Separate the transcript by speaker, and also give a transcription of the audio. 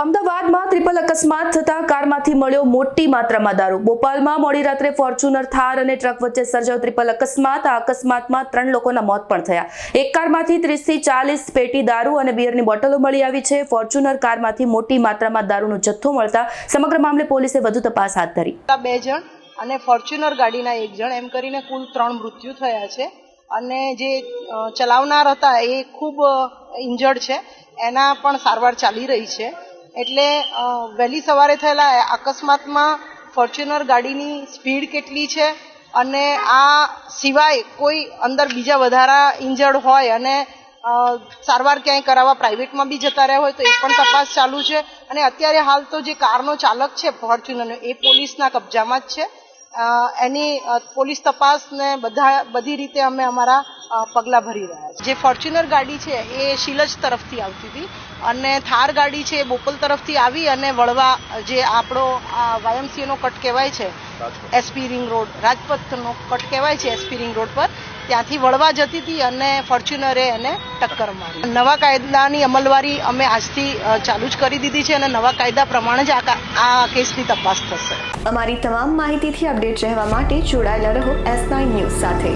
Speaker 1: અમદાવાદમાં ટ્રિપલ અકસ્માત થતા કારમાંથી મળ્યો મોટી માત્રામાં દારૂ. બોપાલમાં મોડી રાત્રે ફોર્ચ્યુનર થાર અને ટ્રક વચ્ચે સર્જાયો ટ્રિપલ અકસ્માત. આ અકસ્માતમાં ત્રણ લોકોના મોત પણ થયા. એક કારમાંથી ત્રીસથી ચાલીસ પેટી દારૂ અને બિયરની બોટલો મળી આવી છે. ફોર્ચ્યુનર કારમાંથી મોટી માત્રામાં દારૂનો જથ્થો મળતા સમગ્ર મામલે પોલીસે વધુ તપાસ હાથ ધરી.
Speaker 2: બે જણ અને ફોર્ચ્યુનર ગાડીના એક જણ, એમ કરીને કુલ ત્રણ મૃત્યુ થયા છે. અને જે ચલાવનાર હતા એ ખૂબ ઇન્જર્ડ છે. એના પણ સારવાર ચાલી રહી છે. એટલે વહેલી સવારે થયેલા અકસ્માતમાં ફોર્ચ્યુનર ગાડીની સ્પીડ કેટલી છે અને આ સિવાય કોઈ અંદર બીજા વધારા ઇન્જર્ડ હોય અને સારવાર ક્યાંય કરાવવા પ્રાઇવેટમાં બી જતા રહ્યા હોય તો એ પણ તપાસ ચાલુ છે. અને અત્યારે હાલ તો જે કારનો ચાલક છે ફોર્ચ્યુનરનો, એ પોલીસના કબજામાં જ છે. એની પોલીસ તપાસને બધા, બધી રીતે અમે અમારા પગલાં ભરી રહ્યા છે. જે ફોર્ચ્યુનર ગાડી છે એ શીલજ તરફથી આવતી હતી અને થાર ગાડી છે એ બોપલ તરફથી આવી અને વળવા જે આપણો વાયમસીએનો કટ કહેવાય છે એસપી રિંગ રોડ રાજપથનો કટ કહેવાય છે એસપી રિંગ રોડ પર ત્યાંથી વળવા જતી હતી અને ફોર્ચ્યુનરે એને ટક્કર મારી. નવા કાયદાની અમલવારી અમે આજથી ચાલુ જ કરી દીધી છે અને નવા કાયદા પ્રમાણે જ આ આ કેસની તપાસ થશે.
Speaker 3: અમારી તમામ માહિતીથી અપડેટ રહેવા માટે જોડાયેલા રહો એસ નાઇન ન્યૂઝ સાથે.